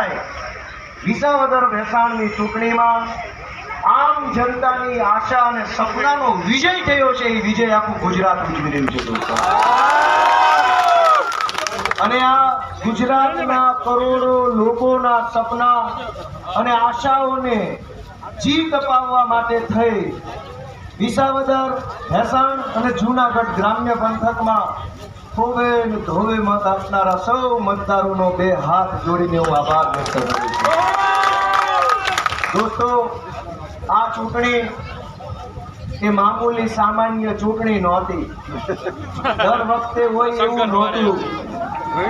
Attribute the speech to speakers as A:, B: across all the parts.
A: છતાંય વિસાવદર ભેસાણની ચૂંટણીમાં આમ જનતાની આશા અને સપનાનો વિજય થયો છે, એ વિજય આખું ગુજરાત ઉજવી રહ્યું છે દોસ્તો. અને આ ગુજરાતના કરોડો લોકોના સપના અને આશાઓને જીવ અપાવવા માટે થઈ વિસાવદર ભેસાણ અને જૂનાગઢ ગ્રામ્ય પંથકમાં થોવે ને ધોવે મત આપનારા સૌ મતદારોનો બે હાથ જોડીને હું આભાર વ્યક્ત કરું છું. દોસ્તો આ ચૂંટણી એ મામૂલી સામાન્ય ચૂંટણી નહોતી. દર વખતે હોય એવું નહોતું.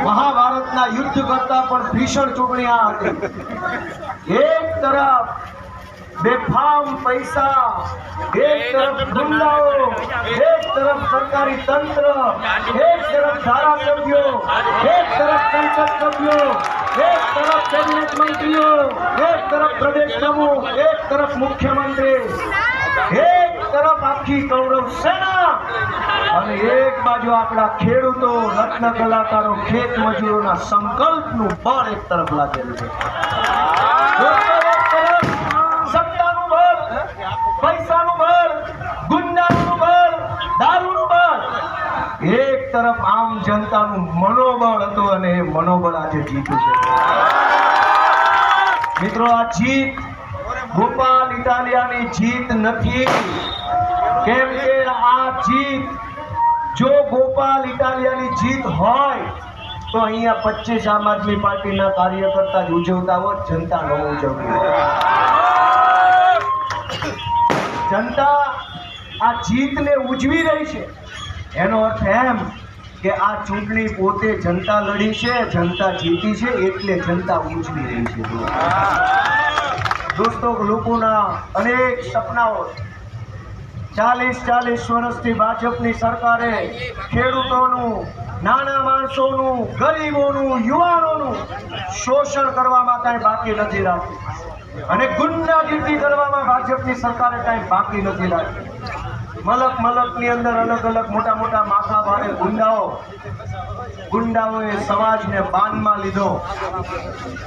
A: મહાભારતના યુદ્ધ કરતા પણ ભીષણ ચૂંટણી આ હતી. એક તરફ બેફામ પૈસા. એક તરફ ગુંડાઓ, એક તરફ સરકારી તંત્ર, એક તરફ ધારાસભ્યો, એક તરફ સંસદ સભ્યો, એક તરફ કેબિનેટ મંત્રીઓ, એક તરફ પ્રદેશ પ્રમુખ, એક તરફ મુખ્યમંત્રી, એક તરફ આખી કૌરવ સેના. અને એક બાજુ આપણા ખેડૂતો, રત્ન કલાકારો, ખેત મજૂરોના સંકલ્પનું બળ એક તરફ લાગેલું છે દોસ્તો, એક તરફ સત્તાનું બળ પૈસાનું બળ ગુંડાનું બળ દારૂનું બળ એક તરફ આમ જનતાનું મનોબળ હતું અને એ મનોબળ આજે જીત્યું છે. મિત્રો, આ જીત ગોપાલ ઇટાલિયાની જીત નથી. કેમ કે આ જીત જો ગોપાલ ઇટાલિયાની જીત હોય, તો અહીંયા પચીસ આમ આદમી પાર્ટીના કાર્યકર્તા જ ઉજવતા હોત જનતા ન ઉજવતી જનતા આ જીતને ઉજવી રહી છે. એનો અર્થ એમ કે આ ચૂંટણી પોતે જનતા લડી છે, જનતા જીતી છે, એટલે જનતા ઉજવી રહી છે. દોસ્તો, લોકોના અનેક સપનાઓ ચાલીસ ચાલીસ વર્ષથી ભાજપની સરકારે ખેડૂતોનું, નાના માણસોનું, ગરીબોનું, યુવાનોનું શોષણ કરવામાં કાંઈ બાકી નથી રાખ્યું. અને ગુંડાગીરી કરવામાં ભાજપની સરકારે કાંઈ બાકી નથી રાખ્યું. મલક મલકની અંદર અલગ અલગ મોટા મોટા માથા ગુંડાઓ, ગુંડાઓએ સમાજને બાનમાં લીધો.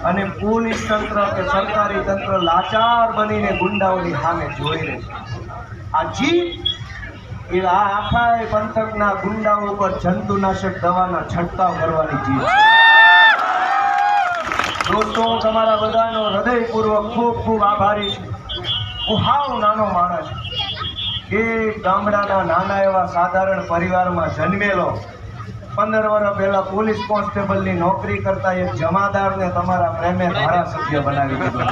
A: અને પોલીસ તંત્ર કે સરકારી તંત્ર લાચાર બનીને ગુંડાઓની સામે જોઈ રહે છે. આ જીત, એ આ આખા પંથકના ગુંડાઓ પર જંતુનાશક દવાના છંટકાવ કરવાની જીત છે. દોસ્તો, તમારા બધાનો હૃદયપૂર્વક ખૂબ ખૂબ આભારી છું. હું હાવ નાનો માણસ છું. એક ગામડાના નાના એવા સાધારણ પરિવારમાં જન્મેલો. પંદર વર્ષ પહેલા પોલીસ કોન્સ્ટેબલની નોકરી કરતા એક જમાદારને તમારા પ્રેમે ધારાસભ્ય બનાવી દીધો.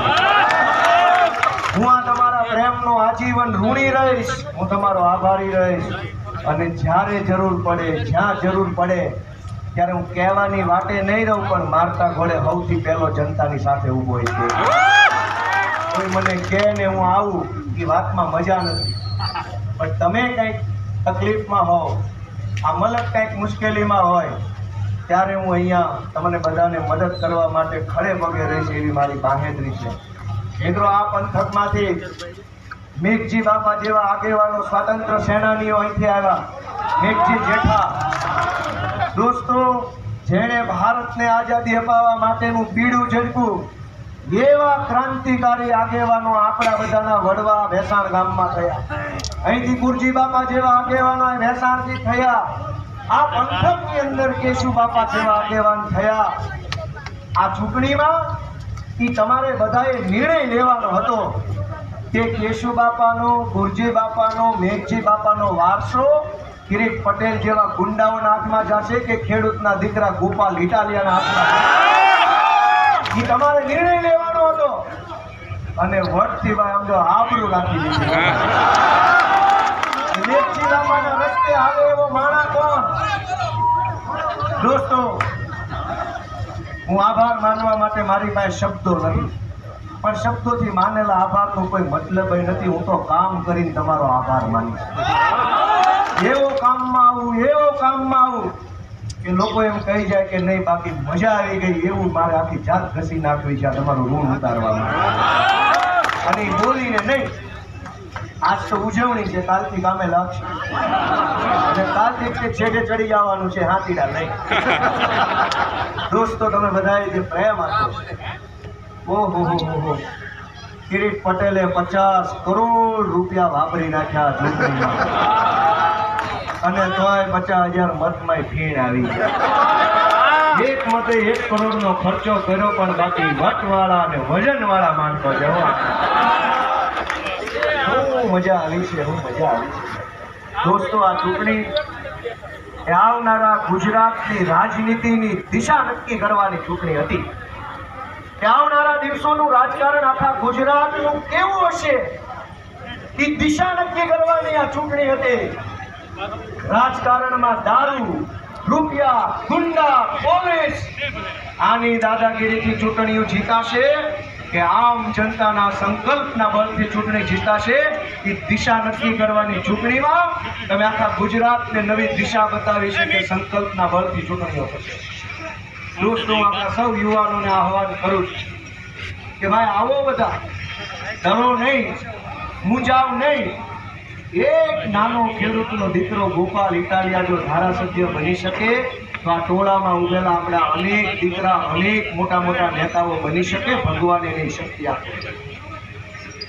A: હું આ તમારા પ્રેમનો આજીવન ઋણી રહીશ. હું તમારો આભારી રહીશ. અને જ્યારે જરૂર પડે, જ્યાં જરૂર પડે, ત્યારે હું કહેવાની વાટે નહીં રહું, પણ મારતા ઘોડે સૌથી પહેલો જનતાની સાથે ઊભો હોય છે. કોઈ મને કહે ને હું આવું એ વાતમાં મજા નથી. પણ તમે કંઈક તકલીફમાં હોવ, આ મલક કંઈક મુશ્કેલીમાં હોય, ત્યારે હું અહીંયા તમને બધાને મદદ કરવા માટે ખડે પગે રહીશ એવી મારી બાહેધરી છે. મિત્રો, આ પંથકમાંથી મેઘજી બાપા જેવા આગેવાનો સ્વાતંત્ર્ય સેનાનીઓ અહીંથી આવ્યા. મેઘજી જેઠા, દોસ્તો, જેણે ભારતને આઝાદી અપાવવા માટેનું પીડું ઝડપું એવા ક્રાંતિકારી આગેવાનો આપણા બધાના વડવા ભેસાણ ગામમાં થયા. અહીંથી ગુરજી બાપા જેવા આગેવાનો ભેસાણથી થયા. આ પંથકની અંદર કેશુ બાપા જેવા આગેવાન થયા. આ ચૂંટણીમાં એ તમારે બધાએ નિર્ણય લેવાનો હતો કે કેશુ બાપાનો ગુરજી બાપાનો, મેઘજી બાપાનો વારસો કિરીટ પટેલ જેવા ગુંડાઓના હાથમાં જશે કે ખેડૂતના દીકરા ગોપાલ ઇટાલિયાના હાથમાં? ઈ તમારે નિર્ણય લેવાનો હતો. અને વટથી ભાઈ આમ જો આબરૂ રાખી દીધું. બાપાના રસ્તે આવે એવો માણા કોણ? દોસ્તો હું આભાર માનવા માટે મારી પાસે શબ્દો નથી. પણ શબ્દોથી માનેલા આભારનો કોઈ મતલબ નથી. હું તો કામ કરીને તમારો આભાર માનીશ. એવો કામમાં આવું એવો કામમાં આવું. કે લોકો એમ કહી જાય કે નહીં, બાકી મજા આવી ગઈ એવું મારે આખી જાત ઘસી નાખવી છે તમારું ઋણ ઉતારવાનું અને બોલીને નહીં, આજ તો ઉજવણી છે, કાલથી કામે લાગશે. અને કાલથી તે છેડે ચડી જવાનું છે, હાથીડા નહીં. દોસ્તો, તમે બધાએ જે પ્રેમ આપ્યો ઓહો, હો હો હો. કિરીટ પટેલે પચાસ કરોડ રૂપિયા વાપરી નાખ્યા ચૂંટણીમાં. અને તોય પચાસ હજાર મતમાં ફીણ આવી એક મતે એક કરોડનો ખર્ચો કર્યો, પણ બાકી વટવાળા અને વજનવાળા માણસો જવા બહુ મજા આવી છે હું મજા આવી છે. દોસ્તો, આ ચૂંટણી એ આવનારા ગુજરાતની રાજનીતિની દિશા નક્કી કરવાની ચૂંટણી હતી. કે આવનારા દિવસોનું રાજકારણ આખા ગુજરાતનું કેવું હશે? એ દિશા નક્કી કરવાની આ ચૂંટણી હતી. રાજકારણમાં દારૂ, રૂપિયા, ગુંડા, પોલીસ. આની દાદાગીરીથી ચૂંટણીઓ જીતાશે કે આમ જનતાના સંકલ્પના બળથી ચૂંટણી જીતાશે એ દિશા નક્કી કરવાની ચૂંટણીમાં તમે આખા ગુજરાતને નવી દિશા બતાવી છે કે સંકલ્પના બળથી ચૂંટણીઓ થશે. દોસ્તો આપણા સૌ યુવાનોને આહવાન કરું છું કે ભાઈ આવો બધા. ડરો નહીં. મૂંઝાવ નહીં. એક નાનો ખેડૂતનો દીકરો ગોપાલ ઇટાલિયા જો ધારાસભ્ય બની શકે તો આ ટોળામાં ઉભેલા આપણા અનેક દીકરા, અનેક મોટા મોટા નેતાઓ બની શકે, ભગવાન એની શક્તિ આપે.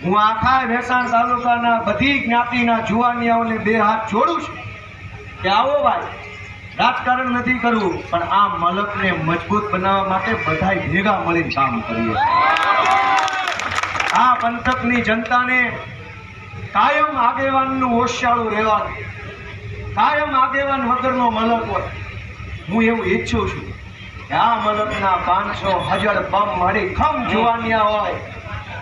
A: હું આખા ભેસાણ તાલુકાના બધી જ્ઞાતિના જુવાનિયાઓને બે હાથ જોડું છું કે આવો ભાઈ, રાજકારણ નથી કરવું, પણ આ મલકને મજબૂત બનાવવા માટે બધાય ભેગા મળીને કામ કરીએ. આ પંથકની જનતાને કાયમ આગેવાનનું ઓશિયાળું રહેવાનું. કાયમ આગેવાન વગરનો મલક હોય. હું એવું ઈચ્છું છું કે આ મલકના પાંચસો હજાર બમ મળી ખમ જુવાનિયા હોય.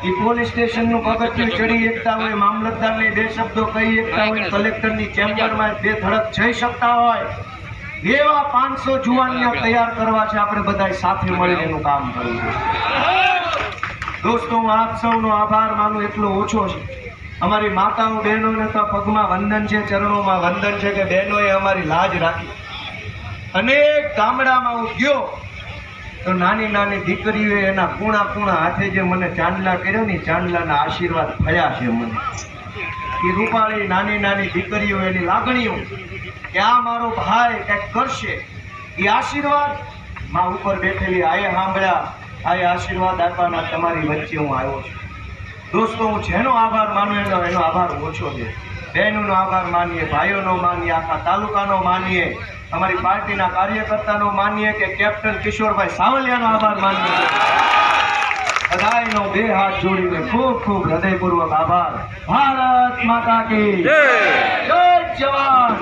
A: એ પોલીસ સ્ટેશનનું પગથિયું ચડી એકતા હોય મામલતદારને બે શબ્દો કહી એકતા હોય કલેક્ટરની ચેમ્બરમાં બે ધડક જઈ શકતા હોય. એવા પાંચસો જુવાનિયા તૈયાર કરવા છે આપણે બધા સાથે મળીને એનું કામ કરવું દોસ્તો હું આપ સૌનો આભાર માનું એટલો ઓછો છે. અમારી માતાઓ, બહેનોને તો પગમાં વંદન છે, ચરણોમાં વંદન છે કે બહેનોએ અમારી લાજ રાખી. અનેક ગામડામાં હું ગયો, તો નાની નાની દીકરીઓએ એના કૂણા કૂણા હાથે જે મને ચાંદલા કર્યો ને ચાંદલાના આશીર્વાદ થયા છે મને. એ રૂપાળી નાની નાની દીકરીઓ એની લાગણીઓ કે આ મારો ભાઈ કંઈક કરશે, એ આશીર્વાદમાં ઉપર બેઠેલી આયે સાંભળ્યા આયે આશીર્વાદ આપવાના તમારી વચ્ચે હું આવ્યો છું. દોસ્તો હું જેનો આભાર માનું એનો એનો આભાર ઓછો છે. બહેનોનો આભાર માનીએ ભાઈઓનો માનીએ આખા તાલુકાનો માનીએ અમારી પાર્ટીના કાર્યકર્તાનો માનીએ કે કેપ્ટન કિશોરભાઈ સાવલિયાનો આભાર માનીએ. બધાયનો બે હાથ જોડીને ખૂબ ખૂબ હૃદયપૂર્વક આભાર. ભારત માતા કી જય! જવાન!